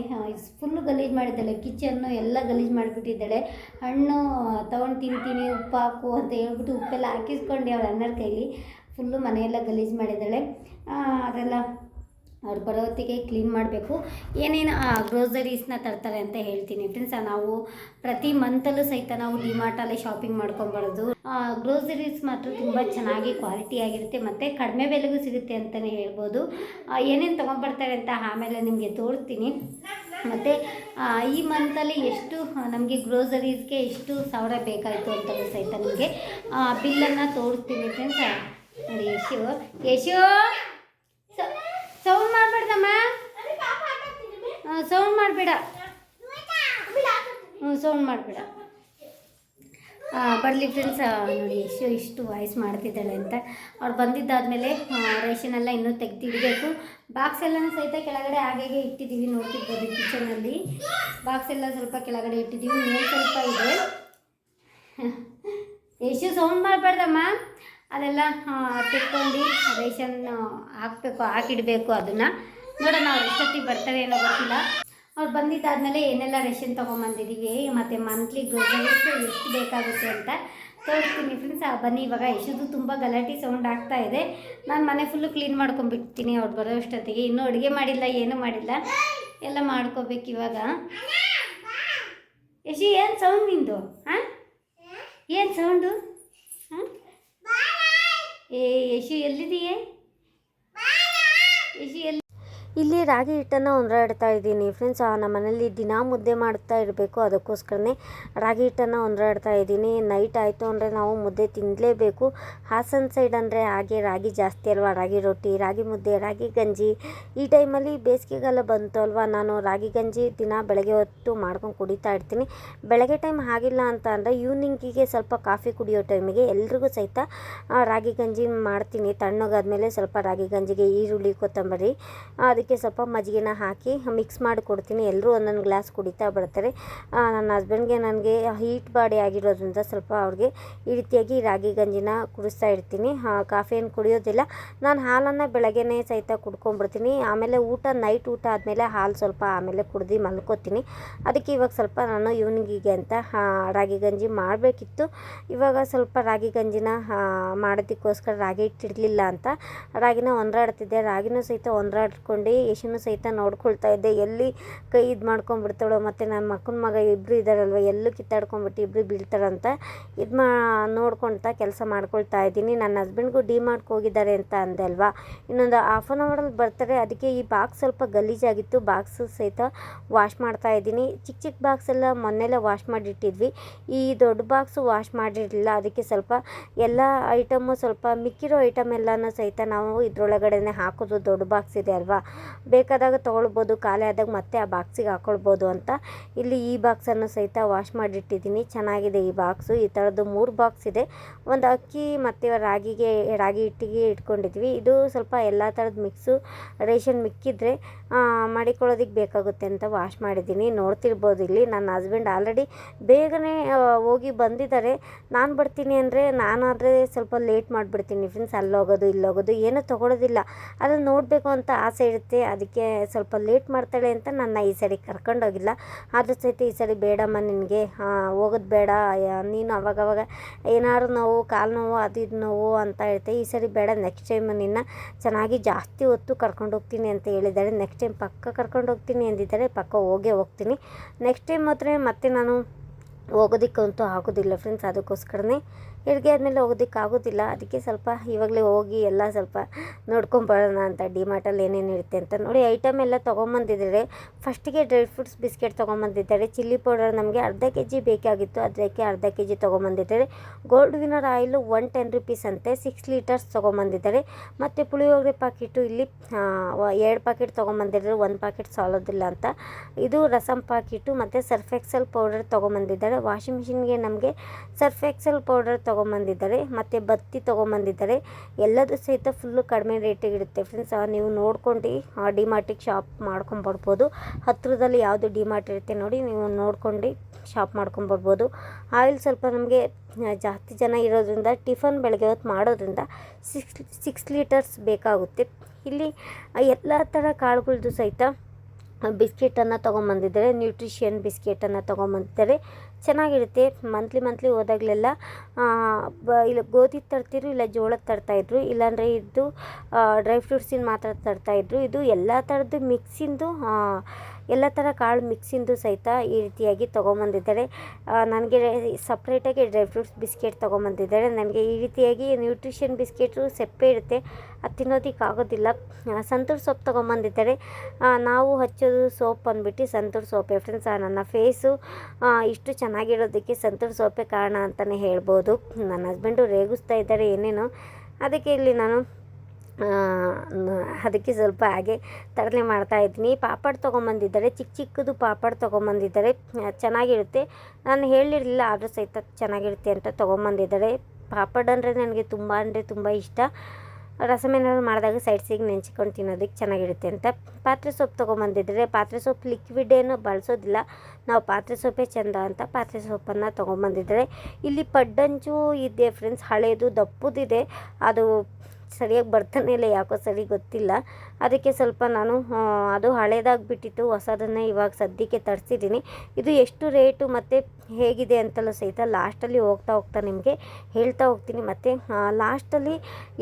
ಫುಲ್ಲು ಗಲೀಜು ಮಾಡಿದ್ದಾಳೆ. ಕಿಚನ್ನು ಎಲ್ಲ ಗಲೀಜು ಮಾಡಿಬಿಟ್ಟಿದ್ದಾಳೆ. ಹಣ್ಣು ತೊಗೊಂಡು ತಿಂತೀನಿ ಉಪ್ಪು ಹಾಕು ಅಂತ ಹೇಳ್ಬಿಟ್ಟು ಉಪ್ಪೆಲ್ಲ ಹಾಕಿಸ್ಕೊಂಡು ಅವ್ರ ಅಣ್ಣರ ಕೈಲಿ. ಫುಲ್ಲು ಮನೆಯೆಲ್ಲ ಗಲೀಜು ಮಾಡಿದ್ದಾಳೆ. ಅದೆಲ್ಲ ಅವ್ರು ಬರೋ ಹೊತ್ತಿಗೆ ಕ್ಲೀನ್ ಮಾಡಬೇಕು. ಏನೇನು ಗ್ರೋಸರೀಸ್ನ ತರ್ತಾರೆ ಅಂತ ಹೇಳ್ತೀನಿ ಫ್ರೆಂಡ್ಸ್ ನಾವು ಪ್ರತಿ ಮಂತಲ್ಲೂ ಸಹಿತ ನಾವು ಡಿಮಾರ್ಟಲ್ಲಿ ಶಾಪಿಂಗ್ ಮಾಡ್ಕೊಂಬರೋದು. ಗ್ರೋಸರೀಸ್ ಮಾತ್ರ ತುಂಬ ಚೆನ್ನಾಗಿ ಕ್ವಾಲಿಟಿ ಆಗಿರುತ್ತೆ ಮತ್ತು ಕಡಿಮೆ ಬೆಲೆಗೂ ಸಿಗುತ್ತೆ ಅಂತಲೇ ಹೇಳ್ಬೋದು. ಆ, ಏನೇನು ತೊಗೊಂಬರ್ತಾರೆ ಅಂತ ಆಮೇಲೆ ನಿಮಗೆ ತೋರಿಸ್ತೀನಿ ಮತ್ತು ಈ ಮಂತಲ್ಲಿ ಎಷ್ಟು ನಮಗೆ ಗ್ರೋಸರೀಸ್ಗೆ ಎಷ್ಟು ಸಾವಿರ ಬೇಕಾಯಿತು ಅಂತಲೂ ಸಹಿತ ನಿಮಗೆ ಬಿಲ್ಲನ್ನು ತೋರಿಸ್ತೀನಿ ಫ್ರೆಂಡ್ಸ್ ನೋಡಿ ಯಶು ಯಶು! ಸೌಂಡ್ ಮಾಡಬೇಡ್ದಮ್ಮ. ಸೌಂಡ್ ಮಾಡಬೇಡ. ಹ್ಞೂ ಸೌಂಡ್ ಮಾಡಬೇಡ. ಬರಲಿ ಫ್ರೆಂಡ್ಸ್ ನೋಡಿ ಎಷ್ಟು ಇಷ್ಟು ವಾಯ್ಸ್ ಮಾಡ್ತಿದ್ದಾಳೆ ಅಂತ. ಅವ್ರು ಬಂದಿದ್ದಾದಮೇಲೆ ರೇಷನ್ ಎಲ್ಲ ಇನ್ನೂ ತೆಗೆದಿಡಬೇಕು. ಬಾಕ್ಸ್ ಎಲ್ಲನೂ ಸಹಿತ ಕೆಳಗಡೆ ಹಾಗೆ ಇಟ್ಟಿದ್ದೀವಿ ನೋಡ್ತಿರ್ಬೋದು ಕಿಚನಲ್ಲಿ ಬಾಕ್ಸ್ ಎಲ್ಲ ಸ್ವಲ್ಪ ಕೆಳಗಡೆ ಇಟ್ಟಿದ್ದೀವಿ ಇನ್ನೊಂದು ಸ್ವಲ್ಪ ಇದೆ. ಎಷ್ಟು ಸೌಂಡ್ ಮಾಡಬೇಡ್ದಮ್ಮ. ಅದೆಲ್ಲ ತಿಕ್ಕೊಂಡು ರೇಷನ್ ಹಾಕಬೇಕು, ಹಾಕಿಡಬೇಕು ಅದನ್ನು. ನೋಡೋಣ ಅವ್ರು ಎಷ್ಟೊತ್ತಿಗೆ ಬರ್ತಾರೆ ಏನೋ ಗೊತ್ತಿಲ್ಲ. ಅವ್ರು ಬಂದಿದ್ದಾದಮೇಲೆ ಏನೆಲ್ಲ ರೇಷನ್ ತೊಗೊಂಬಂದಿದ್ದೀವಿ ಮತ್ತು ಮಂತ್ಲಿ ಗ್ರೋಸರೀಸ್ ಎಷ್ಟು ಬೇಕಾಗುತ್ತೆ ಅಂತ ತೋರಿಸ್ತೀನಿ ಫ್ರೆಂಡ್ಸ್ ಬನ್ನಿ, ಇವಾಗ ಎಷ್ಟು ತುಂಬ ಗಲಾಟೆ ಸೌಂಡ್ ಆಗ್ತಾ ಇದೆ. ನಾನು ಮನೆ ಫುಲ್ಲು ಕ್ಲೀನ್ ಮಾಡ್ಕೊಂಡ್ಬಿಡ್ತೀನಿ ಅವ್ರು ಬರೋ ಅಷ್ಟೊತ್ತಿಗೆ. ಇನ್ನೂ ಅಡುಗೆ ಮಾಡಿಲ್ಲ, ಏನೂ ಮಾಡಿಲ್ಲ. ಎಲ್ಲ ಮಾಡ್ಕೋಬೇಕು ಇವಾಗ. ಯಶಿ, ಏನು ಸೌಂಡ್ ನಿಂದು? ಹಾಂ ಏನು ಸೌಂಡು ಹಾಂ ಏ ಯಶು ಎಲ್ಲಿದೆಯೇ? ಯಶು ಎಲ್ಲಿ ಇಲ್ಲಿ ರಾಗಿ ಹಿಟ್ಟನ್ನು ಒಂದ್ರಾಡ್ತಾ ಇದ್ದೀನಿ. ಫ್ರೆಂಡ್ಸ್ ನಮ್ಮ ಮನೇಲಿ ದಿನಾ ಮುದ್ದೆ ಮಾಡ್ತಾ ಇರಬೇಕು. ಅದಕ್ಕೋಸ್ಕರನೇ ರಾಗಿ ಹಿಟ್ಟನ್ನು ಒಂದ್ರಾಡ್ತಾ ಇದ್ದೀನಿ. ನೈಟ್ ಆಯಿತು ಅಂದರೆ ನಾವು ಮುದ್ದೆ ತಿನ್ನಲೇಬೇಕು ಹಾಸನ ಸೈಡ್ ಅಂದರೆ ಹಾಗೆ ರಾಗಿ ಜಾಸ್ತಿ ಅಲ್ವಾ? ರಾಗಿ ರೊಟ್ಟಿ ರಾಗಿ ಮುದ್ದೆ ರಾಗಿ ಗಂಜಿ. ಈ ಟೈಮಲ್ಲಿ ಬೇಸಿಗೆಗಾಲ ಬಂತು ಅಲ್ವಾ? ನಾನು ರಾಗಿ ಗಂಜಿ ದಿನ ಬೆಳಗ್ಗೆ ಹೊತ್ತು ಮಾಡ್ಕೊಂಡು ಕುಡಿತಾ ಇರ್ತೀನಿ. ಬೆಳಗ್ಗೆ ಟೈಮ್ ಆಗಿಲ್ಲ ಅಂತ ಅಂದರೆ ಈವ್ನಿಂಗಿಗೆ ಸ್ವಲ್ಪ ಕಾಫಿ ಕುಡಿಯೋ ಟೈಮಿಗೆ ಎಲ್ರಿಗೂ ಸಹಿತ ರಾಗಿ ಗಂಜಿ ಮಾಡ್ತೀನಿ. ತಣ್ಣಗಾದ್ಮೇಲೆ ಸ್ವಲ್ಪ ರಾಗಿ ಗಂಜಿಗೆ ಈರುಳ್ಳಿ ಕೊತ್ತಂಬರಿ ಆ, ಅದಕ್ಕೆ ಸ್ವಲ್ಪ ಮಜ್ಜಿಗೆನ ಹಾಕಿ ಮಿಕ್ಸ್ ಮಾಡಿ ಕೊಡ್ತೀನಿ ಎಲ್ಲರೂ ಒಂದೊಂದು ಗ್ಲಾಸ್ ಕುಡಿತಾ ಬರ್ತಾರೆ. ನನ್ನ ಹಸ್ಬೆಂಡ್ಗೆ ನನಗೆ ಹೀಟ್ ಬಾಡಿ ಆಗಿರೋದ್ರಿಂದ ಸ್ವಲ್ಪ ಅವ್ರಿಗೆ ಈ ರೀತಿಯಾಗಿ ರಾಗಿ ಗಂಜಿನ ಕುಡಿಸ್ತಾ ಇರ್ತೀನಿ. ಕಾಫಿ ಏನು ಕುಡಿಯೋದಿಲ್ಲ. ನಾನು ಹಾಲನ್ನು ಬೆಳಗ್ಗೆನೇ ಸಹಿತ ಕುಡ್ಕೊಂಡ್ಬಿಡ್ತೀನಿ. ಆಮೇಲೆ ಊಟ ನೈಟ್ ಊಟ ಆದಮೇಲೆ ಹಾಲು ಸ್ವಲ್ಪ ಆಮೇಲೆ ಕುಡ್ದು ಮಲ್ಕೋತೀನಿ. ಅದಕ್ಕೆ ಇವಾಗ ಸ್ವಲ್ಪ ನಾನು ಇವ್ನಿಂಗಿಗೆ ಅಂತ ರಾಗಿ ಗಂಜಿ ಮಾಡಬೇಕಿತ್ತು. ಇವಾಗ ಸ್ವಲ್ಪ ರಾಗಿ ಗಂಜಿನ ಮಾಡೋದಕ್ಕೋಸ್ಕರ ರಾಗಿ ಇಟ್ಟಿರಲಿಲ್ಲ ಅಂತ. ರಾಗಿನ ಒಂದ್ರಾಡ್ತಿದ್ದೆ. ರಾಗಿನೂ ಸಹಿತ ಒಂದ್ರಾಡ್ಕೊಂಡು ಯಶುನು ಸಹಿತ ನೋಡ್ಕೊಳ್ತಾ ಇದ್ದೆ. ಎಲ್ಲಿ ಕೈ ಇದು ಮಾಡ್ಕೊಂಡ್ಬಿಡ್ತಾಳೋ ಮತ್ತು ನನ್ನ ಮಕ್ಕನ ಮಗ ಇಬ್ಬರು ಇದ್ದಾರಲ್ವ ಎಲ್ಲೂ ಕಿತ್ತಾಡ್ಕೊಂಡ್ಬಿಟ್ಟು ಇಬ್ಬರು ಬೀಳ್ತಾರಂತ ಇದು ಮಾ ನೋಡ್ಕೊಳ್ತಾ ಕೆಲಸ ಮಾಡ್ಕೊಳ್ತಾ ಇದ್ದೀನಿ. ನನ್ನ ಹಸ್ಬೆಂಡ್ಗೂ ಡಿ ಮಾಡ್ಕೊ ಹೋಗಿದ್ದಾರೆ ಅಂತ ಅಂದೆ ಅಲ್ವಾ? ಇನ್ನೊಂದು ಹಾಫ್ ಆನ್ ಅವರಲ್ಲಿ ಬರ್ತಾರೆ. ಅದಕ್ಕೆ ಈ ಬಾಕ್ಸ್ ಸ್ವಲ್ಪ ಗಲೀಜಾಗಿತ್ತು. ಬಾಕ್ಸ್ ಸಹಿತ ವಾಶ್ ಮಾಡ್ತಾ ಇದ್ದೀನಿ. ಚಿಕ್ಕ ಚಿಕ್ಕ ಬಾಕ್ಸ್ ಎಲ್ಲ ಮೊನ್ನೆಲ್ಲ ವಾಶ್ ಮಾಡಿಟ್ಟಿದ್ವಿ. ಈ ದೊಡ್ಡ ಬಾಕ್ಸು ವಾಶ್ ಮಾಡಿರಲಿಲ್ಲ. ಅದಕ್ಕೆ ಸ್ವಲ್ಪ ಎಲ್ಲ ಐಟಮು ಸ್ವಲ್ಪ ಮಿಕ್ಕಿರೋ ಐಟಮ್ ಎಲ್ಲನೂ ಸಹಿತ ನಾವು ಇದರೊಳಗಡೆನೆ ಹಾಕೋದು ದೊಡ್ಡ ಬಾಕ್ಸ್ ಇದೆ ಅಲ್ವಾ? ಬೇಕಾದಾಗ ತೊಗೊಳ್ಬೋದು, ಖಾಲಿ ಆದಾಗ ಮತ್ತೆ ಆ ಬಾಕ್ಸಿಗೆ ಹಾಕೊಳ್ಬೋದು ಅಂತ. ಇಲ್ಲಿ ಈ ಬಾಕ್ಸನ್ನು ಸಹಿತ ವಾಶ್ ಮಾಡಿಟ್ಟಿದ್ದೀನಿ. ಚೆನ್ನಾಗಿದೆ ಈ ಬಾಕ್ಸು ಈ ಥರದ್ದು ಮೂರು ಬಾಕ್ಸ್ ಇದೆ. ಒಂದು ಅಕ್ಕಿ ಮತ್ತು ರಾಗಿಗೆ, ರಾಗಿ ಹಿಟ್ಟಿಗೆ ಇಟ್ಕೊಂಡಿದ್ವಿ. ಇದು ಸ್ವಲ್ಪ ಎಲ್ಲ ಥರದ ಮಿಕ್ಸು ರೇಷನ್ ಮಿಕ್ಕಿದ್ರೆ ಮಾಡಿಕೊಳ್ಳೋದಕ್ಕೆ ಬೇಕಾಗುತ್ತೆ ಅಂತ ವಾಶ್ ಮಾಡಿದ್ದೀನಿ. ನೋಡ್ತಿರ್ಬೋದು ಇಲ್ಲಿ. ನನ್ನ ಹಸ್ಬೆಂಡ್ ಆಲ್ರೆಡಿ ಬೇಗನೆ ಹೋಗಿ ಬಂದಿದ್ದಾರೆ. ನಾನು ಬರ್ತೀನಿ ಅಂದರೆ ನಾನಾದರೆ ಸ್ವಲ್ಪ ಲೇಟ್ ಮಾಡಿಬಿಡ್ತೀನಿ ಫ್ರೆಂಡ್ಸ್ ಅಲ್ಲೋಗೋದು, ಇಲ್ಲೋಗೋದು ಏನೂ ತೊಗೊಳೋದಿಲ್ಲ. ಅದನ್ನು ನೋಡಬೇಕು ಅಂತ ಆಸೆ ಇರುತ್ತೆ. ಇರುತ್ತೆ ಅದಕ್ಕೆ ಸ್ವಲ್ಪ ಲೇಟ್ ಮಾಡ್ತಾಳೆ ಅಂತ ನನ್ನ ಈ ಸರಿ ಕರ್ಕೊಂಡೋಗಿಲ್ಲ. ಆದರೂ ಸಹಿತ ಈ ಸರಿ ಬೇಡಮ್ಮ ನಿನಗೆ. ಹೋಗೋದು ಬೇಡ. ನೀನು ಅವಾಗವಾಗ ಏನಾದ್ರು ನೋವು, ಕಾಲು ನೋವು, ಅದು ಇದು ನೋವು ಅಂತ ಹೇಳ್ತೆ. ಈ ಸರಿ ಬೇಡ ನೆಕ್ಸ್ಟ್ ಟೈಮ್ ನಿನ್ನ ಚೆನ್ನಾಗಿ ಜಾಸ್ತಿ ಹೊತ್ತು ಕರ್ಕೊಂಡು ಹೋಗ್ತೀನಿ ಅಂತ ಹೇಳಿದ್ದಾಳೆ ನೆಕ್ಸ್ಟ್ ಟೈಮ್ ಪಕ್ಕ ಕರ್ಕೊಂಡು ಹೋಗ್ತೀನಿ ಅಂದಿದ್ದಾರೆ ಪಕ್ಕ ಹೋಗೇ ಹೋಗ್ತೀನಿ. ನೆಕ್ಸ್ಟ್ ಟೈಮ್ ಮಾತ್ರ ಮತ್ತೆ ನಾನು ಹೋಗೋದಕ್ಕಂತೂ ಆಗೋದಿಲ್ಲ ಫ್ರೆಂಡ್ಸ್ ಅದಕ್ಕೋಸ್ಕರನೇ ಹೆರಿಗೆ ಆದಮೇಲೆ ಹೋಗೋದಕ್ಕೆ ಆಗೋದಿಲ್ಲ. ಅದಕ್ಕೆ ಸ್ವಲ್ಪ ಇವಾಗಲೇ ಹೋಗಿ ಎಲ್ಲ ಸ್ವಲ್ಪ ನೋಡ್ಕೊಂಬರೋಣ ಅಂತ ಡಿಮಾರ್ಟಲ್ಲಿ ಏನೇನು ಇರುತ್ತೆ ಅಂತ ನೋಡಿ ಐಟಮ್ ಎಲ್ಲ ತೊಗೊಂಬಂದಿದ್ದಾರೆ. ಫಸ್ಟಿಗೆ ಡ್ರೈ ಫ್ರೂಟ್ಸ್ ಬಿಸ್ಕೆಟ್ ತೊಗೊಂಬಂದಿದ್ದಾರೆ. ಚಿಲ್ಲಿ ಪೌಡರ್ ನಮಗೆ ಅರ್ಧ ಕೆ ಜಿ ಬೇಕಾಗಿತ್ತು. ಅದಕ್ಕೆ ಅರ್ಧ K G ತೊಗೊಂಬಂದಿದ್ದಾರೆ. Gold winner oil one ten rupees ಅಂತೆ. ಸಿಕ್ಸ್ ಲೀಟರ್ಸ್ ತೊಗೊಂಬಂದಿದ್ದಾರೆ. ಮತ್ತು ಪುಳಿಯೋಗರೆ ಪಾಕಿಟು ಇಲ್ಲಿ ಎರಡು ಪಾಕೆಟ್ ತೊಗೊಂಬಂದಿದ್ದಾರೆ. ಒಂದು ಪಾಕೆಟ್ ಸಾಲೋದಿಲ್ಲ ಅಂತ. ಇದು ರಸಮ್ ಪಾಕಿಟು ಮತ್ತು ಸರ್ಫೆಕ್ಸಲ್ ಪೌಡರ್ ತೊಗೊಂಬಂದಿದ್ದಾರೆ. ವಾಷಿಂಗ್ ಮಿಷಿನ್ಗೆ ನಮಗೆ ಸರ್ಫೆಕ್ಸಲ್ ಪೌಡರ್ ತೊಗೊಂಬಂದಿದ್ದಾರೆ, ಮತ್ತು ಬತ್ತಿ ತೊಗೊಂಬಂದಿದ್ದಾರೆ. ಎಲ್ಲದೂ ಸಹಿತ ಫುಲ್ಲು ಕಡಿಮೆ ರೇಟಿಗೆ ಇರುತ್ತೆ ಫ್ರೆಂಡ್ಸ್ ನೀವು ನೋಡ್ಕೊಂಡು ಡಿಮಾರ್ಟಿಗೆ ಶಾಪ್ ಮಾಡ್ಕೊಂಬರ್ಬೋದು ಹತ್ತಿರದಲ್ಲಿ ಯಾವುದು ಡಿಮಾರ್ಟ್ ಇರುತ್ತೆ ನೋಡಿ, ನೀವು ನೋಡ್ಕೊಂಡು ಶಾಪ್ ಮಾಡ್ಕೊಂಬರ್ಬೋದು ಆಯಿಲ್ ಸ್ವಲ್ಪ ನಮಗೆ ಜಾಸ್ತಿ ಜನ ಇರೋದ್ರಿಂದ ಟಿಫನ್ ಬೆಳಗ್ಗೆ ಹೊತ್ತು ಮಾಡೋದ್ರಿಂದ ಸಿಕ್ಸ್ ಸಿಕ್ಸ್ ಲೀಟರ್ಸ್ ಬೇಕಾಗುತ್ತೆ. ಇಲ್ಲಿ ಎಲ್ಲ ಥರ ಕಾಳುಗಳದ್ದು ಸಹಿತ ಬಿಸ್ಕೆಟನ್ನು ತೊಗೊಂಬಂದಿದ್ದಾರೆ ನ್ಯೂಟ್ರಿಷಿಯನ್ ಬಿಸ್ಕೆಟನ್ನು ತೊಗೊಂಬಂದಿದ್ದಾರೆ. ಚೆನ್ನಾಗಿರುತ್ತೆ. ಮಂತ್ಲಿ ಮಂತ್ಲಿ ಹೋದಾಗಲೆಲ್ಲ ಬ, ಇಲ್ಲ ಗೋಧಿ ತರ್ತಿದ್ರು, ಇಲ್ಲ ಜೋಳದ ತರ್ತಾಯಿದ್ರು, ಇಲ್ಲಾಂದರೆ ಇದು ಡ್ರೈ ಫ್ರೂಟ್ಸಿನ ಮಾತ್ರ ತರ್ತಾಯಿದ್ರು. ಇದು ಎಲ್ಲ ಥರದ್ದು ಮಿಕ್ಸಿಂದು ಎಲ್ಲ ಥರ ಕಾಳು ಮಿಕ್ಸಿಂದು ಸಹಿತ ಈ ರೀತಿಯಾಗಿ ತೊಗೊಂಬಂದಿದ್ದಾರೆ. ನನಗೆ ಸಪ್ರೇಟಾಗಿ ಡ್ರೈ ಫ್ರೂಟ್ಸ್ ಬಿಸ್ಕೆಟ್ ತೊಗೊಂಬಂದಿದ್ದಾರೆ. ನನಗೆ ಈ ರೀತಿಯಾಗಿ ನ್ಯೂಟ್ರಿಷನ್ ಬಿಸ್ಕೆಟು ಸೆಪ್ಪೆ ಇರುತ್ತೆ. ಅದು ತಿನ್ನೋದಕ್ಕೆ ಆಗೋದಿಲ್ಲ. ಸಂತೂರ್ ಸೋಪ್ ತೊಗೊಂಬಂದಿದ್ದಾರೆ. ನಾವು ಹಚ್ಚೋದು ಸೋಪ್ ಅಂದ್ಬಿಟ್ಟು ಸಂತೂರ್ ಸೋಪೆ ಫ್ರೆಂಡ್ಸ್ ನನ್ನ ಫೇಸು ಇಷ್ಟು ಚೆನ್ನಾಗಿರೋದಕ್ಕೆ ಸಂತೂರ್ ಸೋಪೆ ಕಾರಣ ಅಂತಲೇ ಹೇಳ್ಬೋದು. ನನ್ನ ಹಸ್ಬೆಂಡು ರೇಗಿಸ್ತಾ ಇದ್ದಾರೆ ಏನೇನೋ. ಅದಕ್ಕೆ ಇಲ್ಲಿ ನಾನು ಅದಕ್ಕೆ ಸ್ವಲ್ಪ ಹಾಗೆ ತರಲೆ ಮಾಡ್ತಾಯಿದ್ದೀನಿ ಪಾಪಡ್ ತೊಗೊಂಬಂದಿದ್ದಾರೆ. ಚಿಕ್ಕ ಚಿಕ್ಕದು ಪಾಪಡ್ ತೊಗೊಂಬಂದಿದ್ದಾರೆ. ಚೆನ್ನಾಗಿರುತ್ತೆ. ನಾನು ಹೇಳಿರಲಿಲ್ಲ, ಆದರೂ ಸಹಿತ ಚೆನ್ನಾಗಿರುತ್ತೆ ಅಂತ ತೊಗೊಂಬಂದಿದ್ದಾರೆ. ಪಾಪಡ್ ಅಂದರೆ ನನಗೆ ತುಂಬ ಅಂದರೆ ತುಂಬ ಇಷ್ಟ. ರಸಮ್ ಏನಾದ್ರು ಮಾಡಿದಾಗ ಸೈಡ್ಸಿಗೆ ನೆಂಚ್ಕೊಂಡು ತಿನ್ನೋದಕ್ಕೆ ಚೆನ್ನಾಗಿರುತ್ತೆ ಅಂತ. ಪಾತ್ರೆ ಸೊಪ್ಪು ತೊಗೊಂಬಂದಿದ್ದರೆ. ಪಾತ್ರೆ ಸೊಪ್ಪು ಲಿಕ್ವಿಡ್ ಏನು ಬಳಸೋದಿಲ್ಲ. ನಾವು ಪಾತ್ರೆ ಸೊಪ್ಪೇ ಚೆಂದ ಅಂತ ಪಾತ್ರೆ ಸೊಪ್ಪನ್ನು ತೊಗೊಂಬಂದಿದ್ದರೆ. ಇಲ್ಲಿ ಪಡ್ಡಂಚು ಇದೆ ಫ್ರೆಂಡ್ಸ್ ಹಳೇದು ದಪ್ಪದಿದೆ. ಅದು ಸರಿಯಾಗಿ ಬರ್ತಾನೆ ಇಲ್ಲ, ಯಾಕೋ ಸರಿ ಗೊತ್ತಿಲ್ಲ. ಅದಕ್ಕೆ ಸ್ವಲ್ಪ ನಾನು ಅದು ಹಳೇದಾಗಿಬಿಟ್ಟಿತ್ತು, ಹೊಸದನ್ನೇ ಇವಾಗ ಸದ್ಯಕ್ಕೆ ತರಿಸಿದ್ದೀನಿ. ಇದು ಎಷ್ಟು ರೇಟು, ಮತ್ತು ಹೇಗಿದೆ ಅಂತಲೂ ಸಹಿತ ಲಾಸ್ಟಲ್ಲಿ ಹೋಗ್ತಾ ಹೋಗ್ತಾ ನಿಮಗೆ ಹೇಳ್ತಾ ಹೋಗ್ತೀನಿ. ಮತ್ತು ಲಾಸ್ಟಲ್ಲಿ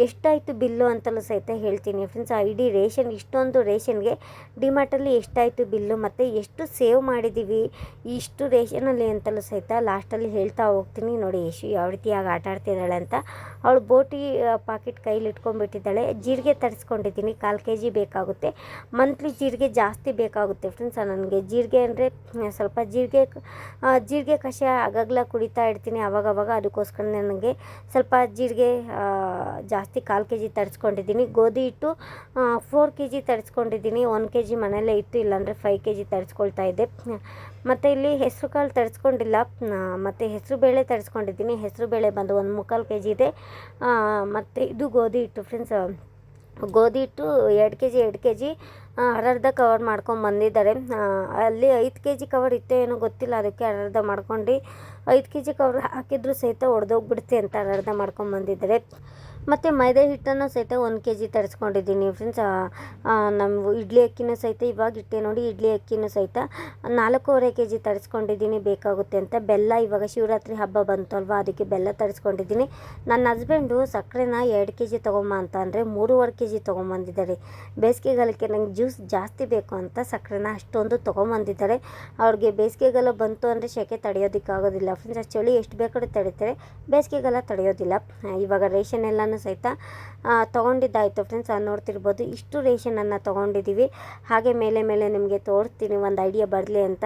ಎಷ್ಟಾಯಿತು ಬಿಲ್ಲು ಅಂತಲೂ ಸಹಿತ ಹೇಳ್ತೀನಿ. ಫ್ರೆಂಡ್ಸ್, ಆ ಇಡೀ ರೇಷನ್, ಇಷ್ಟೊಂದು ರೇಷನ್ಗೆ ಡಿಮಾರ್ಟಲ್ಲಿ ಎಷ್ಟಾಯಿತು ಬಿಲ್ಲು, ಮತ್ತು ಎಷ್ಟು ಸೇವ್ ಮಾಡಿದ್ದೀವಿ, ಇಷ್ಟು ರೇಷನಲ್ಲಿ ಅಂತಲೂ ಸಹಿತ ಲಾಸ್ಟಲ್ಲಿ ಹೇಳ್ತಾ ಹೋಗ್ತೀನಿ. ನೋಡಿ ಯಶು ಯಾವ ರೀತಿಯಾಗಿ ಆಟ ಆಡ್ತಿದ್ದಾಳೆ ಅಂತ. ಅವಳು ಬೋಟಿ ಪಾಕೆಟ್ ಕೈಲಿ ಇಟ್ಕೊಂಡ್ಬಿಟ್ಟಿದ್ದಾಳೆ ಜೀರಿಗೆ ತರಿಸ್ಕೊಂಡಿದ್ದೀನಿ. ಕಾಲು ಕೆ ಜಿ ಬೇಕಾಗುತ್ತೆ. ಮಂತ್ಲಿ ಜೀರಿಗೆ ಜಾಸ್ತಿ ಬೇಕಾಗುತ್ತೆ ಫ್ರೆಂಡ್ಸ್ ನನಗೆ ಜೀರಿಗೆ ಅಂದರೆ ಸ್ವಲ್ಪ ಜೀರಿಗೆ ಜೀರಿಗೆ ಕಷಾಯ ಆಗಾಗ್ಲ ಕುಡಿತಾ ಇರ್ತೀನಿ ಅವಾಗವಾಗ. ಅದಕ್ಕೋಸ್ಕರ ನನಗೆ ಸ್ವಲ್ಪ ಜೀರಿಗೆ ಜಾಸ್ತಿ ಕಾಲು ಕೆ ಜಿ ತರಿಸ್ಕೊಂಡಿದ್ದೀನಿ. ಗೋಧಿ ಹಿಟ್ಟು ಫೋರ್ ಕೆ ಜಿ ತರಿಸ್ಕೊಂಡಿದ್ದೀನಿ. ಒನ್ ಕೆ ಜಿ ಮನೆಯಲ್ಲೇ ಇತ್ತು ಇಲ್ಲಾಂದರೆ ಫೈವ್ ಕೆ ಜಿ ತರಿಸ್ಕೊಳ್ತಾ ಇದ್ದೆ. ಮತ್ತು ಇಲ್ಲಿ ಹೆಸರು ಕಾಳು ತರಿಸ್ಕೊಂಡಿಲ್ಲ. ಮತ್ತು ಹೆಸರು ಬೇಳೆ ತರಿಸ್ಕೊಂಡಿದ್ದೀನಿ. ಹೆಸರು ಬೇಳೆ ಬಂದು ಒಂದು ಮುಕ್ಕಾಲು ಕೆ ಜಿ ಇದೆ ಮತ್ತು ಇದು ಗೋಧಿ ಹಿಟ್ಟು ಫ್ರೆಂಡ್ಸ್ ಗೋಧಿ ಹಿಟ್ಟು ಎರಡು ಕೆ ಜಿ ಎರಡು ಕೆ ಜಿ ಅರ್ಧ ಕವರ್ ಮಾಡ್ಕೊಂಡು ಬಂದಿದ್ದಾರೆ. ಅಲ್ಲಿ ಐದು ಕೆ ಜಿ ಕವರ್ ಇತ್ತೋ ಏನೋ ಗೊತ್ತಿಲ್ಲ. ಅದಕ್ಕೆ ಅರ್ಧ ಮಾಡ್ಕೊಂಡು ಐದು ಕೆ ಜಿ ಕವರ್ ಹಾಕಿದ್ರು ಸಹಿತ ಒಡೆದೋಗ್ಬಿಡುತ್ತೆ ಅಂತ ಅರ್ಧ ಮಾಡ್ಕೊಂಡು ಬಂದಿದ್ದಾರೆ. ಮತ್ತು ಮೈದೆ ಹಿಟ್ಟನ್ನು ಸಹಿತ ಒಂದು ಕೆ ಜಿ ತರಿಸ್ಕೊಂಡಿದ್ದೀನಿ ಫ್ರೆಂಡ್ಸ್ ನಮ್ಮ ಇಡ್ಲಿ ಅಕ್ಕಿನೂ ಸಹಿತ ಇವಾಗ ಇಟ್ಟೆ ನೋಡಿ, ಇಡ್ಲಿ ಅಕ್ಕಿನೂ ಸಹಿತ ನಾಲ್ಕೂವರೆ ಕೆ ಜಿ ತರಿಸ್ಕೊಂಡಿದ್ದೀನಿ, ಬೇಕಾಗುತ್ತೆ ಅಂತ. ಬೆಲ್ಲ ಇವಾಗ ಶಿವರಾತ್ರಿ ಹಬ್ಬ ಬಂತು ಅದಕ್ಕೆ ಬೆಲ್ಲ ತರಿಸ್ಕೊಂಡಿದ್ದೀನಿ. ನನ್ನ ಹಸ್ಬೆಂಡು ಸಕ್ಕರೆನ ಎರಡು ಕೆ ಜಿ ತೊಗೊಂಬ ಅಂತ ಅಂದರೆ ಮೂರುವರೆ ಕೆ ಜಿ ತೊಗೊಂಬಂದಿದ್ದಾರೆ. ಬೇಸಿಗೆಗಾಲಕ್ಕೆ ನಂಗೆ ಜ್ಯೂಸ್ ಜಾಸ್ತಿ ಬೇಕು ಅಂತ ಸಕ್ಕರೆನ ಅಷ್ಟೊಂದು ತೊಗೊಂಬಂದಿದ್ದಾರೆ. ಅವ್ರಿಗೆ ಬೇಸಿಗೆಗಾಲ ಬಂತು ಅಂದರೆ ಸೆಕೆ ತಡೆಯೋದಕ್ಕಾಗೋದಿಲ್ಲ. ಫ್ರೆಂಡ್ಸ್ ಚಳಿ ಎಷ್ಟು ಬೇಕಾದ್ರೂ ತಡೀತಾರೆ, ಬೇಸಿಗೆಗಾಲ ತಡೆಯೋದಿಲ್ಲ. ಇವಾಗ ರೇಷನ್ ಎಲ್ಲನೂ ಸಹಿತ ಆ, ತೊಗೊಂಡಿದ್ದಾಯಿತು ಫ್ರೆಂಡ್ಸ್ ನೋಡ್ತಿರ್ಬೋದು. ಇಷ್ಟು ರೇಷನನ್ನು ತೊಗೊಂಡಿದ್ದೀವಿ. ಹಾಗೆ ಮೇಲೆ ಮೇಲೆ ನಿಮಗೆ ತೋರಿಸ್ತೀನಿ ಒಂದು ಐಡಿಯಾ ಬರಲಿ ಅಂತ.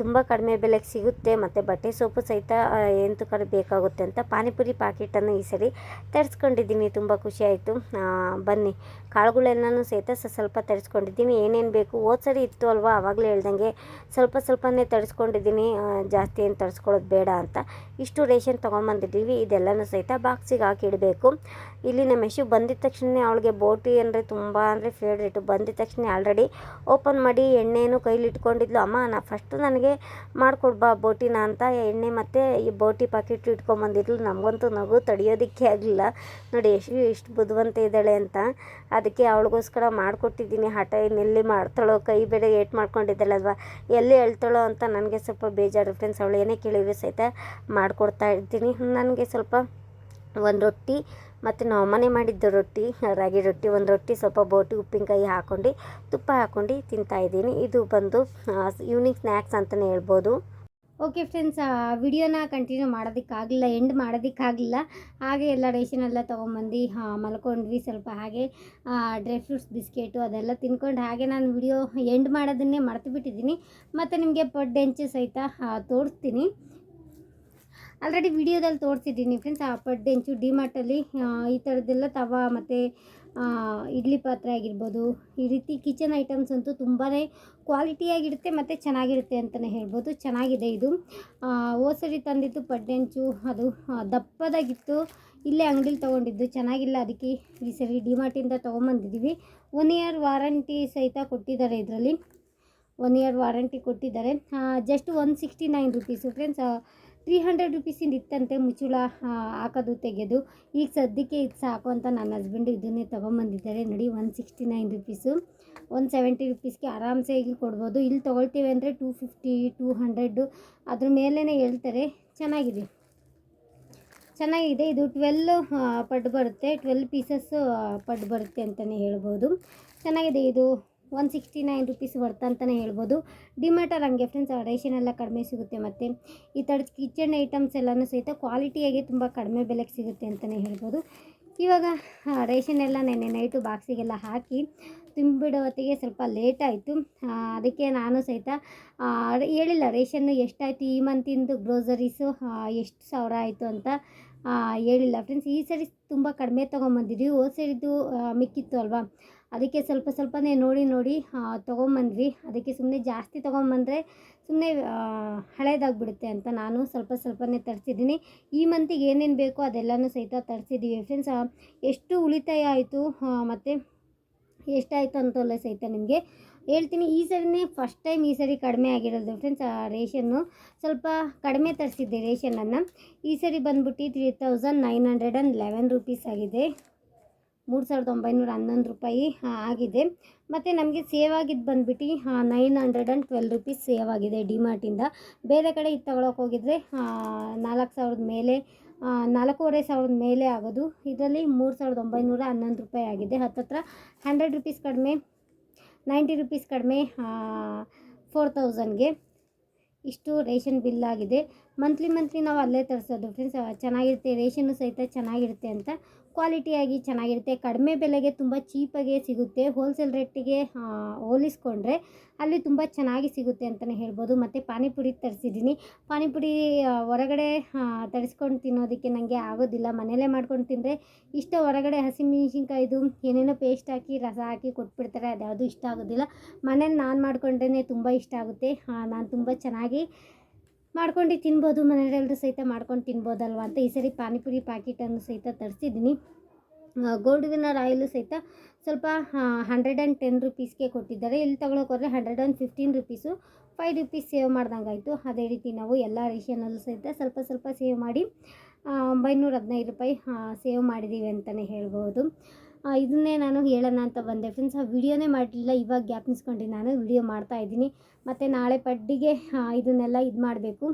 ತುಂಬ ಕಡಿಮೆ ಬೆಲೆಗೆ ಸಿಗುತ್ತೆ. ಮತ್ತು ಬಟ್ಟೆ ಸೋಪು ಸಹಿತ ಎಂತು ಕಡೆ ಬೇಕಾಗುತ್ತೆ ಅಂತ. ಪಾನಿಪುರಿ ಪ್ಯಾಕೆಟನ್ನು ಈ ಸರಿ ತರಿಸ್ಕೊಂಡಿದ್ದೀನಿ. ತುಂಬ ಖುಷಿಯಾಯಿತು ಬನ್ನಿ. ಕಾಳುಗಳೆಲ್ಲನೂ ಸಹಿತ ಸ್ವಲ್ಪ ತರಿಸ್ಕೊಂಡಿದ್ದೀನಿ ಏನೇನು ಬೇಕು? ಸರಿ ಇತ್ತು ಅಲ್ವಾ? ಆವಾಗಲೇ ಹೇಳ್ದಂಗೆ ಸ್ವಲ್ಪ ಸ್ವಲ್ಪನೇ ತರಿಸ್ಕೊಂಡಿದ್ದೀನಿ ಜಾಸ್ತಿ ಏನು ತರಿಸ್ಕೊಳ್ಳೋದು ಬೇಡ ಅಂತ. ಇಷ್ಟು ರೇಷನ್ ತೊಗೊಂಬಂದಿದ್ದೀವಿ. ಇದೆಲ್ಲನೂ ಸಹಿತ ಬಾಕ್ಸಿಗೆ ಹಾಕಿಡಬೇಕು ಇಲ್ಲಿ ನಮ್ಮ ಯಶು ಬಂದಿದ ತಕ್ಷಣ ಅವಳಿಗೆ ಬೋಟಿ ಅಂದರೆ ತುಂಬ ಅಂದರೆ ಫೇವ್ರೇಟು ಬಂದಿದ ತಕ್ಷಣ ಆಲ್ರೆಡಿ ಓಪನ್ ಮಾಡಿ ಎಣ್ಣೆನೂ ಕೈಲಿ ಇಟ್ಕೊಂಡಿದ್ಲು. ಅಮ್ಮ, ನಾ ಫಸ್ಟು ನನಗೆ ಮಾಡಿಕೊಡ್ಬಾ ಬೋಟಿನ ಅಂತ. ಎಣ್ಣೆ ಮತ್ತು ಈ ಬೋಟಿ ಪಾಕೆಟ್ ಇಟ್ಕೊಂಬಂದಿದ್ಲು. ನಮಗಂತೂ ನಗು ತಡೆಯೋದಕ್ಕೆ ಆಗಲಿಲ್ಲ. ನೋಡಿ ಎಷ್ಟು ಇಷ್ಟು ಬುದ್ಧಿವಂತ ಇದ್ದಾಳೆ ಅಂತ. ಅದಕ್ಕೆ ಅವಳಿಗೋಸ್ಕರ ಮಾಡಿಕೊಟ್ಟಿದ್ದೀನಿ. ಹಠ ಇನ್ನೆಲ್ಲಿ ಮಾಡ್ತಾಳೋ, ಕೈ ಬೇರೆ ಏಟ್ ಮಾಡ್ಕೊಂಡಿದ್ದಾಳಲ್ವ, ಎಲ್ಲಿ ಹೇಳ್ತಾಳೋ ಅಂತ ನನಗೆ ಸ್ವಲ್ಪ ಬೇಜಾರು. ಫ್ರೆಂಡ್ಸ್ ಅವಳು ಏನೇ ಕೇಳಿದ್ರು ಸಹಿತ ಮಾಡಿಕೊಡ್ತಾ ಇರ್ತೀನಿ. ನನಗೆ ಸ್ವಲ್ಪ ಒಂದು ರೊಟ್ಟಿ ಮತ್ತು ನಾವು ಮನೆ ಮಾಡಿದ್ದು ರೊಟ್ಟಿ, ರಾಗಿ ರೊಟ್ಟಿ, ಒಂದು ರೊಟ್ಟಿ, ಸ್ವಲ್ಪ ಬೋಟಿ, ಉಪ್ಪಿನಕಾಯಿ ಹಾಕ್ಕೊಂಡು ತುಪ್ಪ ಹಾಕ್ಕೊಂಡು ತಿಂತಾಯಿದ್ದೀನಿ ಇದು ಬಂದು ಈವ್ನಿಂಗ್ ಸ್ನ್ಯಾಕ್ಸ್ ಅಂತಲೇ ಹೇಳ್ಬೋದು. ಓಕೆ ಫ್ರೆಂಡ್ಸ್ ವಿಡಿಯೋನ ಕಂಟಿನ್ಯೂ ಮಾಡೋದಕ್ಕಾಗಲಿಲ್ಲ ಎಂಡ್ ಮಾಡೋದಕ್ಕಾಗಲಿಲ್ಲ. ಹಾಗೆ ಎಲ್ಲ ರೇಷನ್ ಎಲ್ಲ ತೊಗೊಂಬಂದು ಮಲ್ಕೊಂಡ್ವಿ ಸ್ವಲ್ಪ ಹಾಗೆ. ಡ್ರೈ ಫ್ರೂಟ್ಸ್ ಬಿಸ್ಕೆಟು ಅದೆಲ್ಲ ತಿನ್ಕೊಂಡು ಹಾಗೆ ನಾನು ವಿಡಿಯೋ ಎಂಡ್ ಮಾಡೋದನ್ನೇ ಮರ್ತು ಬಿಟ್ಟಿದ್ದೀನಿ ಮತ್ತು ನಿಮಗೆ ಪಡ್ಡೆಂಚು ಸಹಿತ ತೋರಿಸ್ತೀನಿ. ಆಲ್ರೆಡಿ ವಿಡಿಯೋದಲ್ಲಿ ತೋರಿಸಿದ್ದೀನಿ ಫ್ರೆಂಡ್ಸ್ ಆ ಪಡ್ಡೆಂಚು ಡಿಮಾರ್ಟಲ್ಲಿ ಈ ಥರದ್ದೆಲ್ಲ ತವ, ಮತ್ತು ಇಡ್ಲಿ ಪಾತ್ರೆ ಆಗಿರ್ಬೋದು, ಈ ರೀತಿ ಕಿಚನ್ ಐಟಮ್ಸ್ ಅಂತೂ ತುಂಬಾ ಕ್ವಾಲಿಟಿಯಾಗಿರುತ್ತೆ ಮತ್ತು ಚೆನ್ನಾಗಿರುತ್ತೆ ಅಂತಲೇ ಹೇಳ್ಬೋದು. ಚೆನ್ನಾಗಿದೆ ಇದು. ಓಸರಿ ಸರಿ ತಂದಿದ್ದು ಪಡ್ಡೆಂಚು, ಅದು ದಪ್ಪದಾಗಿತ್ತು. ಇಲ್ಲೇ ಅಂಗಡಿಲಿ ತೊಗೊಂಡಿದ್ದು, ಚೆನ್ನಾಗಿಲ್ಲ ಅದಕ್ಕೆ ಈ ಸರಿ ಡಿಮಾರ್ಟಿಂದ ತೊಗೊಂಬಂದಿದ್ದೀವಿ ಒನ್ ಇಯರ್ ವಾರಂಟಿ ಸಹಿತ ಕೊಟ್ಟಿದ್ದಾರೆ ಇದರಲ್ಲಿ. ಒನ್ ಇಯರ್ ವಾರಂಟಿ ಕೊಟ್ಟಿದ್ದಾರೆ. Just one sixty nine rupees friends three hundred ರುಪೀಸಿಂದ ಇತ್ತಂತೆ ಮುಚ್ಚುಳ ಹಾಕೋದು ತೆಗೆಯೋದು ಈಗ ಸದ್ಯಕ್ಕೆ ಇದು ಸಾಕು ಅಂತ ನನ್ನ ಹಸ್ಬೆಂಡು ಇದನ್ನೇ ತೊಗೊಂಬಂದಿದ್ದಾರೆ. ನೋಡಿ one sixty nine rupees one seventy ರುಪೀಸ್ಗೆ ಆರಾಮ್ಸೆ ಇಲ್ಲಿ ಕೊಡ್ಬೋದು. ಇಲ್ಲಿ ತೊಗೊಳ್ತೀವಿ ಅಂದರೆ ಟೂ ಫಿಫ್ಟಿ ಟೂ ಹಂಡ್ರೆಡ್ಡು ಅದ್ರ ಮೇಲೇ ಹೇಳ್ತಾರೆ, ಚೆನ್ನಾಗಿದೆ. ಚೆನ್ನಾಗಿದೆ. ಇದು ಟ್ವೆಲ್ ಪಡ್ ಬರುತ್ತೆ ಟ್ವೆಲ್ ಪೀಸಸ್ಸು ಪಡ್ ಬರುತ್ತೆ ಅಂತಲೇ ಹೇಳ್ಬೋದು. ಚೆನ್ನಾಗಿದೆ ಇದು. ಒನ್ ಸಿಕ್ಸ್ಟಿ ನೈನ್ ರುಪೀಸ್ ಬರ್ತಾ ಅಂತಲೇ ಹೇಳ್ಬೋದು. ಡಿಮಾರ್ಟಲ್ಲಿ ಹಂಗೆ ಫ್ರೆಂಡ್ಸ್ ರೇಷನ್ ಎಲ್ಲ ಕಡಿಮೆ ಸಿಗುತ್ತೆ ಮತ್ತು ಈ ಥರದ ಕಿಚನ್ ಐಟಮ್ಸ್ ಎಲ್ಲನೂ ಸಹಿತ ಕ್ವಾಲಿಟಿಯಾಗಿ ತುಂಬ ಕಡಿಮೆ ಬೆಲೆಗೆ ಸಿಗುತ್ತೆ ಅಂತಲೇ ಹೇಳ್ಬೋದು. ಇವಾಗ ರೇಷನ್ ಎಲ್ಲ ನೆನ್ನೆ ನೈಟು ಬಾಕ್ಸಿಗೆಲ್ಲ ಹಾಕಿ ತುಂಬಿಡೋ ಹೊತ್ತಿಗೆ ಸ್ವಲ್ಪ ಲೇಟ್ ಆಯಿತು. ಅದಕ್ಕೆ ನಾನು ಸಹಿತ ಹೇಳಿಲ್ಲ ರೇಷನ್ನು ಎಷ್ಟಾಯಿತು, ಈ ಮಂತಿಂದು ಗ್ರೋಸರೀಸು ಎಷ್ಟು ಸಾವಿರ ಆಯಿತು ಅಂತ ಹೇಳಿಲ್ಲ. ಫ್ರೆಂಡ್ಸ್ ಈ ಸರಿ ತುಂಬ ಕಡಿಮೆ ತೊಗೊಂಬಂದಿದ್ವಿ. ಹೋದ ಸರಿದು ಮಿಕ್ಕಿತ್ತು ಅಲ್ವಾ? ಅದಕ್ಕೆ ಸ್ವಲ್ಪ ಸ್ವಲ್ಪನೇ ನೋಡಿ ನೋಡಿ ಆ, ತೊಗೊಂಬಂದ್ವಿ. ಅದಕ್ಕೆ ಸುಮ್ಮನೆ ಜಾಸ್ತಿ ತೊಗೊಂಬಂದರೆ ಸುಮ್ಮನೆ ಹಳೇದಾಗ್ಬಿಡುತ್ತೆ ಅಂತ ನಾನು ಸ್ವಲ್ಪ ಸ್ವಲ್ಪನೇ ತರಿಸಿದ್ದೀನಿ. ಈ ಮಂತಿಗೆ ಏನೇನು ಬೇಕೋ ಅದೆಲ್ಲನೂ ಸಹಿತ ತರಿಸಿದ್ದೀವಿ ಫ್ರೆಂಡ್ಸ್ ಎಷ್ಟು ಉಳಿತಾಯ ಆಯಿತು ಮತ್ತು ಎಷ್ಟಾಯಿತು ಅಂತಲ್ಲ ಸಹಿತ ನಿಮಗೆ ಹೇಳ್ತೀನಿ. ಈ ಸರಿನೇ ಫಸ್ಟ್ ಟೈಮ್ ಈ ಸರಿ ಕಡಿಮೆ ಆಗಿರೋದು ಫ್ರೆಂಡ್ಸ್ ರೇಷನ್ನು ಸ್ವಲ್ಪ ಕಡಿಮೆ ತರಿಸಿದ್ದೆ ರೇಷನನ್ನು ಈ ಸರಿ ಬಂದ್ಬಿಟ್ಟು three thousand nine hundred and eleven rupees ಆಗಿದೆ. ಮೂರು ಸಾವಿರದ ಒಂಬೈನೂರ ಹನ್ನೊಂದು ರೂಪಾಯಿ ಆಗಿದೆ. ಮತ್ತು ನಮಗೆ ಸೇವ್ ಆಗಿದ್ದು ಬಂದ್ಬಿಟ್ಟು nine hundred and twelve rupees save ಆಗಿದೆ ಡಿಮಾರ್ಟಿಂದ ಬೇರೆ ಕಡೆ ಇದು ತೊಗೊಳಕ್ಕೆ ಹೋಗಿದ್ರೆ ನಾಲ್ಕು ಸಾವಿರದ ಮೇಲೆ ನಾಲ್ಕೂವರೆ ಸಾವಿರದ ಮೇಲೆ ಆಗೋದು. ಇದರಲ್ಲಿ ಮೂರು ಸಾವಿರದ ಒಂಬೈನೂರ ಹನ್ನೊಂದು ರೂಪಾಯಿ ಆಗಿದೆ. ಹತ್ತತ್ರ ಹಂಡ್ರೆಡ್ ರುಪೀಸ್ ಕಡಿಮೆ ನೈಂಟಿ ರುಪೀಸ್ ಕಡಿಮೆ ಫೋರ್ ತೌಸಂಡ್ಗೆ ಇಷ್ಟು ರೇಷನ್ ಬಿಲ್ ಆಗಿದೆ. ಮಂತ್ಲಿ ಮಂತ್ಲಿ ನಾವು ಅಲ್ಲೇ ತರಿಸೋದು. ಫ್ರೆಂಡ್ಸ್ ಚೆನ್ನಾಗಿರುತ್ತೆ, ರೇಷನ್ನು ಸಹಿತ ಚೆನ್ನಾಗಿರುತ್ತೆ ಅಂತ ಕ್ವಾಲಿಟಿಯಾಗಿ ಚೆನ್ನಾಗಿರುತ್ತೆ, ಕಡಿಮೆ ಬೆಲೆಗೆ ತುಂಬ ಚೀಪಾಗೆ ಸಿಗುತ್ತೆ. ಹೋಲ್ಸೇಲ್ ರೇಟಿಗೆ ಹೋಲಿಸ್ಕೊಂಡ್ರೆ ಅಲ್ಲಿ ತುಂಬ ಚೆನ್ನಾಗಿ ಸಿಗುತ್ತೆ ಅಂತಲೇ ಹೇಳ್ಬೋದು. ಮತ್ತು ಪಾನಿಪುರಿ ತರಿಸಿದ್ದೀನಿ. ಪಾನಿಪುರಿ ಹೊರಗಡೆ ತರಿಸ್ಕೊಂಡು ತಿನ್ನೋದಕ್ಕೆ ನನಗೆ ಆಗೋದಿಲ್ಲ. ಮನೇಲೇ ಮಾಡ್ಕೊಂಡು ತಿಂದರೆ ಇಷ್ಟ. ಹೊರಗಡೆ ಹಸಿಮೆಣ್ಸಿನ್ಕಾಯ್ದು, ಏನೇನೋ ಪೇಸ್ಟ್ ಹಾಕಿ, ರಸ ಹಾಕಿ ಕೊಟ್ಬಿಡ್ತಾರೆ. ಅದ್ಯಾವುದು ಇಷ್ಟ ಆಗೋದಿಲ್ಲ. ಮನೇಲಿ ನಾನು ಮಾಡ್ಕೊಂಡ್ರೇ ತುಂಬ ಇಷ್ಟ ಆಗುತ್ತೆ. ನಾನು ತುಂಬ ಚೆನ್ನಾಗಿ ಮಾಡ್ಕೊಂಡು ತಿನ್ಬೋದು ಮನೆಯಲ್ಲೂ ಸಹಿತ ಮಾಡ್ಕೊಂಡು ತಿನ್ಬೋದಲ್ವ ಅಂತ ಈ ಸರಿ ಪಾನಿಪುರಿ ಪ್ಯಾಕೆಟನ್ನು ಸಹಿತ ತರಿಸಿದ್ದೀನಿ. ಗೋಲ್ಡ್ ವಿನ್ನರ್ ಆಯಿಲು ಸಹಿತ ಸ್ವಲ್ಪ ಹಂಡ್ರೆಡ್ ಆ್ಯಂಡ್ ಟೆನ್ ರುಪೀಸ್ಗೆ ಕೊಟ್ಟಿದ್ದಾರೆ. ಇಲ್ಲಿ ತಗೊಳಕ್ಕೆ ಹೋದರೆ hundred and fifteen rupees five rupees save ಮಾಡ್ದಂಗೆ ಆಯಿತು ಅದೇ ರೀತಿ ನಾವು ಎಲ್ಲ ರೇಷನಲ್ಲೂ ಸಹಿತ ಸ್ವಲ್ಪ ಸ್ವಲ್ಪ ಸೇವ್ ಮಾಡಿ ಒಂಬೈನೂರ ಹದಿನೈದು ರೂಪಾಯಿ ಸೇವ್ ಮಾಡಿದ್ದೀವಿ ಅಂತಲೇ ಹೇಳ್ಬೋದು. ಇದನ್ನೇ ನಾನು ಹೇಳೋಣ ಅಂತ ಬಂದೆ. ಫ್ರೆಂಡ್ಸ್ ಆ ವಿಡಿಯೋನೇ ಮಾಡಲಿಲ್ಲ, ಇವಾಗ ಗ್ಯಾಪ್ ನಿಸ್ಕೊಂಡು. ನಾನು ವಿಡಿಯೋ ಮಾಡ್ತಾ ಇದ್ದೀನಿ. ಮತ್ತು ನಾಳೆ ಪಡ್ಡಿಗೆ ಇದನ್ನೆಲ್ಲ ಇದು ಮಾಡಬೇಕು.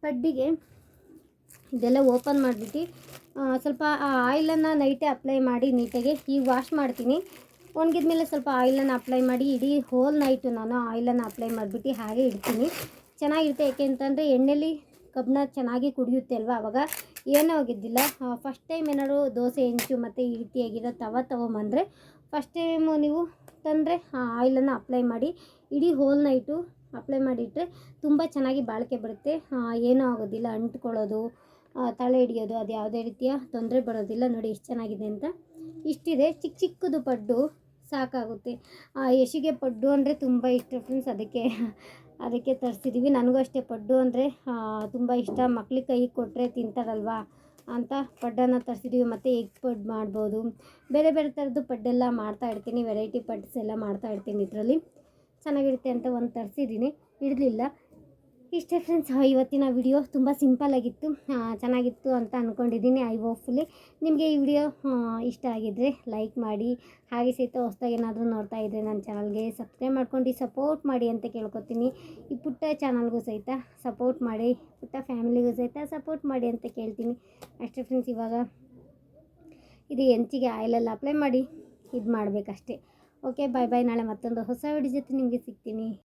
ಪಡ್ಡಿಗೆ ಇದೆಲ್ಲ ಓಪನ್ ಮಾಡಿಬಿಟ್ಟು ಸ್ವಲ್ಪ, ಆ, ಆಯಿಲನ್ನು ನೈಟೇ ಅಪ್ಲೈ ಮಾಡಿ ನೀಟಾಗಿ ಈಗ ವಾಶ್ ಮಾಡ್ತೀನಿ. ಒಣಗಿದ ಮೇಲೆ ಸ್ವಲ್ಪ ಆಯಿಲನ್ನು ಅಪ್ಲೈ ಮಾಡಿ, ಇಡೀ ಹೋಲ್ ನೈಟು ನಾನು ಆಯಿಲನ್ನು ಅಪ್ಲೈ ಮಾಡಿಬಿಟ್ಟು ಹಾಗೆ ಇಡ್ತೀನಿ. ಚೆನ್ನಾಗಿರುತ್ತೆ ಯಾಕೆ ಅಂತಂದರೆ ಎಣ್ಣೆಲಿ ಕಬ್ಬನ್ನ ಚೆನ್ನಾಗಿ ಕುಡಿಯುತ್ತೆ ಅಲ್ವಾ ಅವಾಗ. ಏನೂ ಆಗಿದ್ದಿಲ್ಲ ಫಸ್ಟ್ ಟೈಮ್ ಏನಾದ್ರು ದೋಸೆ, ಹೆಂಚು ಮತ್ತು ಈ ರೀತಿಯಾಗಿರೋ ತವ ತಗೊಂಬಂದರೆ ಫಸ್ಟ್ ಟೈಮು ನೀವು ತಂದರೆ ಆ ಆಯಿಲನ್ನು ಅಪ್ಲೈ ಮಾಡಿ, ಇಡೀ ಹೋಲ್ ನೈಟು ಅಪ್ಲೈ ಮಾಡಿಟ್ರೆ ತುಂಬ ಚೆನ್ನಾಗಿ ಬಾಳಿಕೆ ಬರುತ್ತೆ. ಏನೂ ಆಗೋದಿಲ್ಲ. ಅಂಟ್ಕೊಳ್ಳೋದು ತಳೆ ಹಿಡಿಯೋದು, ಅದು ಯಾವುದೇ ರೀತಿಯ ತೊಂದರೆ ಬರೋದಿಲ್ಲ. ನೋಡಿ ಎಷ್ಟು ಚೆನ್ನಾಗಿದೆ ಅಂತ. ಇಷ್ಟಿದೆ. ಚಿಕ್ಕ ಚಿಕ್ಕದು ಪಡ್ಡು ಸಾಕಾಗುತ್ತೆ. ಯಶಿಗೆ ಪಡ್ಡು ಅಂದರೆ ತುಂಬ ಇಷ್ಟ ಫ್ರೆಂಡ್ಸ್ ಅದಕ್ಕೆ ಅದಕ್ಕೆ ತರಿಸಿದ್ದೀವಿ ನನಗೂ ಅಷ್ಟೇ ಪಡ್ಡು ಅಂದರೆ ತುಂಬ ಇಷ್ಟ. ಮಕ್ಳಿಗೆ ಕೈ ಕೊಟ್ಟರೆ ತಿಂತಾರಲ್ವಾ ಅಂತ ಪಡ್ಡನ್ನು ತರಿಸಿದ್ದೀವಿ ಮತ್ತು ಎಗ್ ಪಡ್ ಮಾಡ್ಬೋದು. ಬೇರೆ ಬೇರೆ ಥರದ್ದು ಪಡ್ಡೆಲ್ಲ ಮಾಡ್ತಾ ಇರ್ತೀನಿ. ವೆರೈಟಿ ಪಡ್ಸ್ ಎಲ್ಲ ಮಾಡ್ತಾ ಇರ್ತೀನಿ ಇದರಲ್ಲಿ. ಚೆನ್ನಾಗಿರುತ್ತೆ ಅಂತ ಒಂದು ತರಿಸಿದ್ದೀನಿ. ಹಿಡ್ಲಿಲ್ಲ ಇಷ್ಟೇ ಫ್ರೆಂಡ್ಸ್ ಇವತ್ತಿನ ವಿಡಿಯೋ ತುಂಬ ಸಿಂಪಲ್ಲಾಗಿತ್ತು ಚೆನ್ನಾಗಿತ್ತು ಅಂತ ಅಂದ್ಕೊಂಡಿದ್ದೀನಿ ಐ ಹೋಪ್ಫುಲಿ ನಿಮಗೆ ಈ ವಿಡಿಯೋ ಇಷ್ಟ ಆಗಿದ್ದರೆ ಲೈಕ್ ಮಾಡಿ, ಹಾಗೆ ಸಹಿತ ಹೊಸ್ದಾಗಿ ಏನಾದರೂ ನೋಡ್ತಾ ಇದ್ದರೆ ನನ್ನ ಚಾನಲ್ಗೆ ಸಬ್ಸ್ಕ್ರೈಬ್ ಮಾಡ್ಕೊಂಡು ಸಪೋರ್ಟ್ ಮಾಡಿ ಅಂತ ಕೇಳ್ಕೊತೀನಿ. ಈ ಪುಟ್ಟ ಚಾನಲ್ಗೂ ಸಹಿತ ಸಪೋರ್ಟ್ ಮಾಡಿ, ಪುಟ್ಟ ಫ್ಯಾಮಿಲಿಗೂ ಸಹಿತ ಸಪೋರ್ಟ್ ಮಾಡಿ ಅಂತ ಕೇಳ್ತೀನಿ. ಅಷ್ಟೇ ಫ್ರೆಂಡ್ಸ್ ಇವಾಗ ಇದು ಹೆಂಚಿಗೆ ಆಯಿಲೆಲ್ಲ ಅಪ್ಲೈ ಮಾಡಿ, ಇದು ಮಾಡಬೇಕಷ್ಟೇ. ಓಕೆ ಬಾಯ್ ಬಾಯ್ ನಾಳೆ ಮತ್ತೊಂದು ಹೊಸ ವಿಡಿಯೋ ಜೊತೆ ನಿಮಗೆ ಸಿಗ್ತೀನಿ.